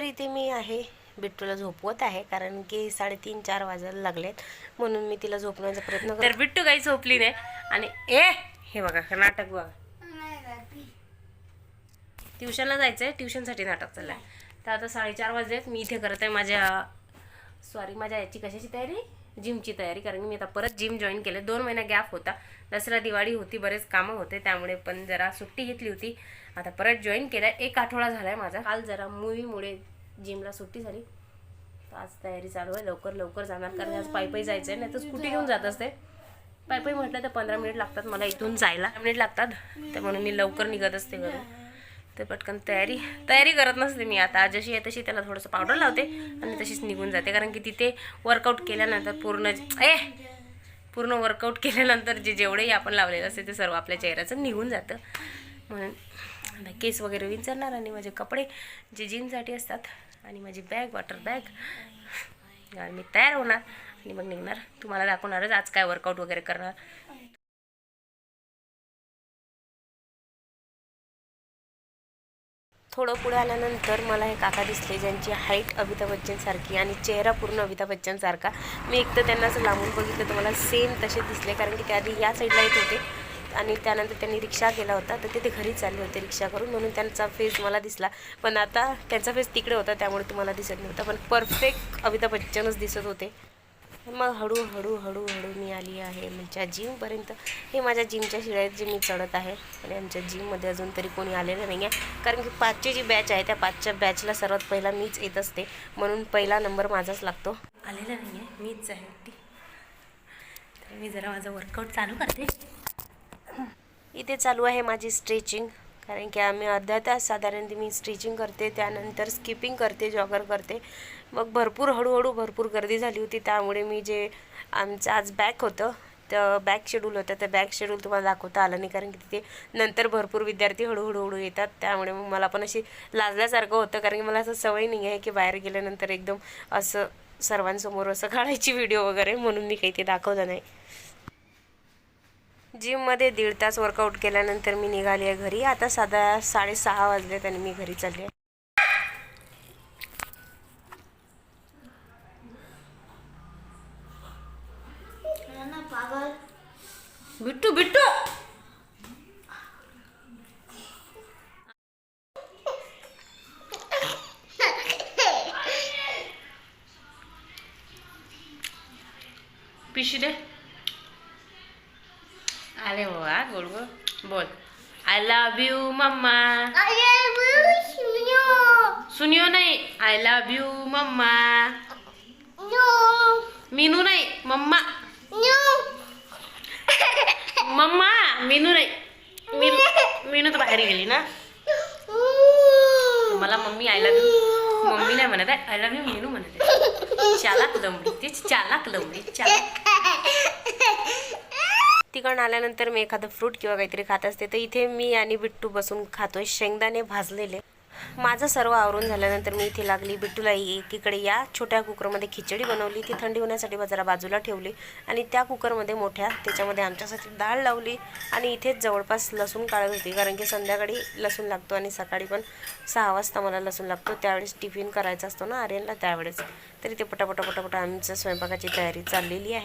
तर इथे मी आहे बिट्टूला झोपवत आहे कारण की साडेतीन चार वाजायला लागलेत. म्हणून मी तिला झोपण्याचा प्रयत्न तर बिट्टू काही झोपली नाही. आणि ए हे बघा नाटक बघा. ट्युशनला जायचं आहे ट्युशनसाठी नाटक चाललं आहे तर आता साडेचार वाजलेत मी इथे करत आहे माझ्या सॉरी माझ्या याची कशाची तयारी? जिमची तयारी कारण की मी आता परत जिम जॉईन केलं दोन महिना गॅप होता. दसरा दिवाळी होती बरेच कामं होते त्यामुळे पण जरा सुट्टी घेतली होती. आता परत जॉईन केलं आहे एक आठवडा झाला आहे माझा. काल जरा मूवीमुळे जिमला सुट्टी झाली. आज तयारी चालू आहे. लवकर लवकर जाणार कारण आज पायी पायी जायचं आहे नाही तर स्कूटी घेऊन जात असते. पायी पायी म्हटलं तर पंधरा मिनिट लागतात मला इथून जायला. मिनिट लागतात. तर म्हणून मी लवकर निघत असते घरून तर पटकन तयारी तयारी करत नसते मी आता. जशी आहे तशी त्याला थोडंसं पावडर लावते आणि तशीच निघून जाते. कारण की तिथे वर्कआउट केल्यानंतर पूर्ण ए! पूर्ण वर्कआउट केल्यानंतर जे जेवढेही आपण लावलेलं असते ते सर्व आपल्या चेहऱ्याचं निघून जातं. म्हणून आता केस वगैरे विंचरणार आणि माझे कपडे जे जिमसाठी असतात आणि माझी बॅग वॉटर बॅग आणि मी तयार होणार आणि मग निघणार. तुम्हाला दाखवणारच आज काय वर्कआउट वगैरे करणार. थोडं पुढे आल्यानंतर मला हे काका दिसले ज्यांची हाईट अमिताभ बच्चनसारखी आणि चेहरा पूर्ण अमिताभ बच्चनसारखा मी एक तर त्यांना असं लांबून बघितलं तर मला सेम तसे दिसले कारण की त्या आधी या साईडला येत होते आणि त्यानंतर त्यांनी रिक्षा केला होता तर ते ते घरी चालले होते रिक्षा करून म्हणून त्यांचा फेस मला दिसला. पण आता त्यांचा फेस तिकडे होता त्यामुळे तुम्हाला दिसत नव्हता. पण परफेक्ट अमिताभ बच्चनच दिसत होते. मग हळूहळू हळूहळू मी आली आहे माझ्या जिमपर्यंत. हे माझ्या जिमच्या शिड्या आहेत जे मी चढत आहे. आणि आमच्या जिममध्ये अजून तरी कोणी आलेलं नाही आहे कारण की पाचची जी बॅच आहे त्या पाचच्या बॅचला सर्वात पहिला मीच येत असते. म्हणून पहिला नंबर माझाच लागतो. आलेला नाही आहे मीच आहे तर मी जरा माझं वर्कआउट चालू करते. इथे चालू आहे माझी स्ट्रेचिंग कारण की आम्ही अर्धा तास साधारण मी स्टिचिंग करते त्यानंतर स्किपिंग करते जॉगर करते. मग भरपूर हळूहळू भरपूर गर्दी झाली होती त्यामुळे मी जे आमचं आज बॅक होतं तर बॅक शेड्यूल होतं त्या बॅक शेड्यूल तुम्हाला दाखवता आलं नाही कारण की तिथे नंतर भरपूर विद्यार्थी हळूहळू हळू येतात त्यामुळे मग मला पण अशी लाजल्यासारखं होतं कारण की मला असं सवय नाही आहे की बाहेर गेल्यानंतर एकदम असं सर्वांसमोर असं काढायची व्हिडिओ वगैरे म्हणून मी काही ते दाखवलं नाही. जिममध्ये दीड तास वर्कआउट केल्यानंतर मी निघाली आहे घरी. आता साधा साडेसहा वाजलेत आणि मी घरी चालले आहे. बिट्टू बिट्टू! पिशी दे. अरे वा गोड गोड बोल. आय लव्ह यू मम्मा सुनियो नाही. I love you mamma Meenu नाही. मम्मा. मम्मा. मीनू नाही. मीनू मीनू तर बाहेर गेली ना. मला mummy I love you mummy नाही म्हणत आहे. आय लव्ह यू मीनू म्हणत आहे. चालाक लंबडी. तीच चालाक लंबडी. चालाक. तिकडून आल्यानंतर मी एखादं फ्रूट किंवा काहीतरी खात असते तर इथे मी आणि बिट्टू बसून खातोय शेंगदाणे भाजलेले. माझं सर्व आवरून झाल्यानंतर मी इथे लागली. बिट्टूला एकीकडे या छोट्या कुकरमध्ये खिचडी बनवली. ती थंडी होण्यासाठी जरा बाजूला ठेवली आणि त्या कुकरमध्ये मोठ्या त्याच्यामध्ये आमच्यासाठी डाळ लावली आणि इथेच जवळपास लसूण काढत होती कारण की संध्याकाळी लसूण लागतो आणि सकाळी पण सहा वाजता मला लसूण लागतो. त्यावेळेस टिफिन करायचा असतो ना आर्यनला त्यावेळेस. तरी ते पटापटा पटापटा आमच्या स्वयंपाकाची तयारी चाललेली आहे.